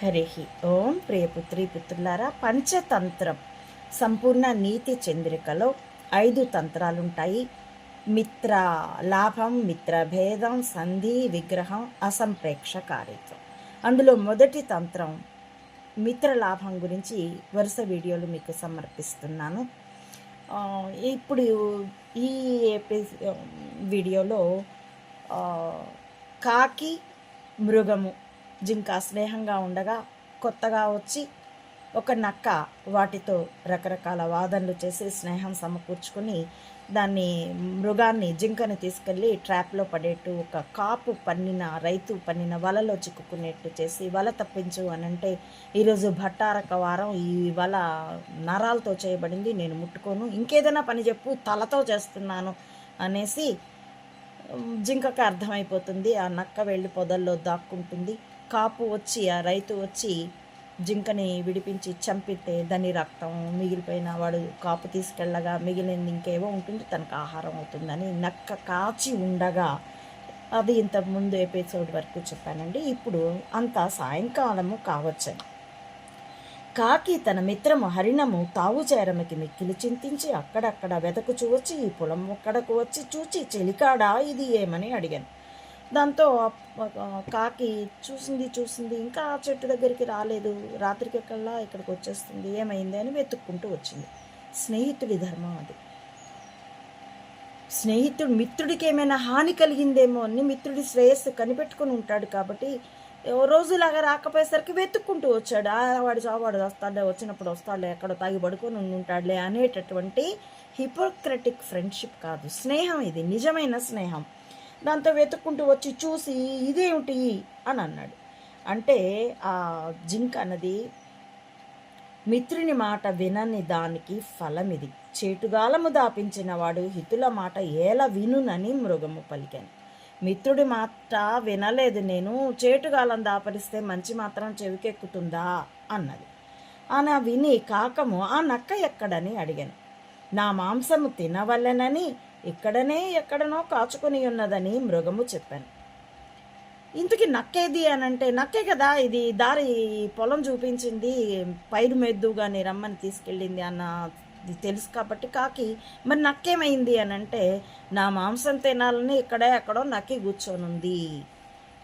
హరి ఓం ప్రియపుత్రి పుత్రులారా పంచతంత్రం. సంపూర్ణ నీతి చంద్రికలో ఐదు తంత్రాలుంటాయి. మిత్ర లాభం మిత్ర భేదం సంధి విగ్రహం అసంప్రేక్ష కార్యత్వం. అందులో మొదటి తంత్రం మిత్ర లాభం గురించి వరుస వీడియోలు మీకు సమర్పిస్తున్నాను. ఇప్పుడు ఈ వీడియోలో కాకి మృగము జింక స్నేహంగా ఉండగా కొత్తగా వచ్చి ఒక నక్క వాటితో రకరకాల వాదనలు చేసి స్నేహం సమకూర్చుకొని దాన్ని మృగాన్ని జింకని తీసుకెళ్ళి ట్రాప్లో పడేట్టు ఒక కాపు పన్నిన రైతు పన్నిన వలలో చిక్కుకునేట్టు చేసి వల తప్పించు అని అంటే ఈరోజు భట్టారక వారం. ఈ వల నరాలతో చేయబడింది నేను ముట్టుకోను. ఇంకేదైనా పని చెప్పు తలతో చేస్తున్నాను అనేసి జింకకు జింకకి అర్థమైపోతుంది. ఆ నక్క వెళ్ళి పొదల్లో దాక్కుంటుంది. కాపు వచ్చి ఆ రైతు వచ్చి జింకని విడిపించి చంపితే దాని రక్తం మిగిలిపోయిన వాడు కాపు తీసుకెళ్ళగా మిగిలింది ఇంకేవో ఉంటుంది తనకు ఆహారం అవుతుందని నక్క కాచి ఉండగా అది ఇంత ముందు ఎపిసోడ్ వరకు చెప్పానండి. ఇప్పుడు అంతా సాయంకాలము కావచ్చని కాకి తన మిత్రము హరిణము తావు చేరమకి మిక్కిలి చింతించి అక్కడక్కడ వెతకుచూ వచ్చి ఈ పొలం ఒక్కడకు వచ్చి చూచి చెలికాడా ఇది ఏమని అడిగాను. దాంతో కాకి చూసింది చూసింది. ఇంకా ఆ చెట్టు దగ్గరికి రాలేదు. రాత్రికి కల్లా ఇక్కడికి వచ్చేస్తుంది. ఏమైంది అని వెతుక్కుంటూ వచ్చింది. స్నేహితుడి ధర్మం అది. స్నేహితుడు మిత్రుడికి ఏమైనా హాని కలిగిందేమో అని మిత్రుడి శ్రేయస్సు కనిపెట్టుకుని ఉంటాడు కాబట్టి రోజులాగా రాకపోయేసరికి వెతుక్కుంటూ వచ్చాడు. ఆ వాడు చావాడు వస్తాడులే వచ్చినప్పుడు వస్తాడులే ఎక్కడో తాగి పడుకొని ఉంటాడులే అనేటటువంటి హిపోక్రటిక్ ఫ్రెండ్షిప్ కాదు. స్నేహం ఇది. నిజమైన స్నేహం. దాంతో వెతుక్కుంటూ వచ్చి చూసి ఇదేమిటి అని అన్నాడు. అంటే ఆ జింక్ అన్నది మిత్రుని మాట వినని దానికి ఫలం ఇది. చేటుగాలము దాపించిన వాడు హితుల మాట ఏల వినునని మృగము పలికాను. మిత్రుడి మాట వినలేదు నేను చేటుగాలం దాపరిస్తే మంచి మాత్రం చెవికెక్కుతుందా అన్నది. అని విని కాకము ఆ నక్క ఎక్కడని అడిగాను. నా మాంసము తినవలెనని ఇక్కడనే ఎక్కడనో కాచుకొని ఉన్నదని మృగము చెప్పాను. ఇంతకీ నక్కేది అని అంటే నక్కే కదా ఇది దారి పొలం చూపించింది పైరు మెద్దుగాని రమ్మని తీసుకెళ్ళింది అన్న ఇది తెలుసు కాబట్టి కాకి మరి నక్కేమైంది అని అంటే నా మాంసం తినాలని ఇక్కడే ఎక్కడో నక్కి కూర్చొనుంది.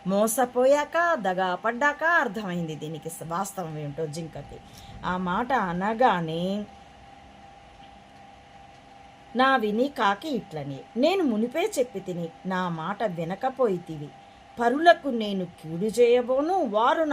మోసపోయాక దగా పడ్డాక అర్థమైంది దీనికి వాస్తవం ఏంటో జింకకి. ఆ మాట అనగానే నా విని కాకి ఇట్లని. నేను మునిపే చెప్పి తిని నా మాట వినకపోయితివి. పరులకు నేను కీడు చేయబోను వారు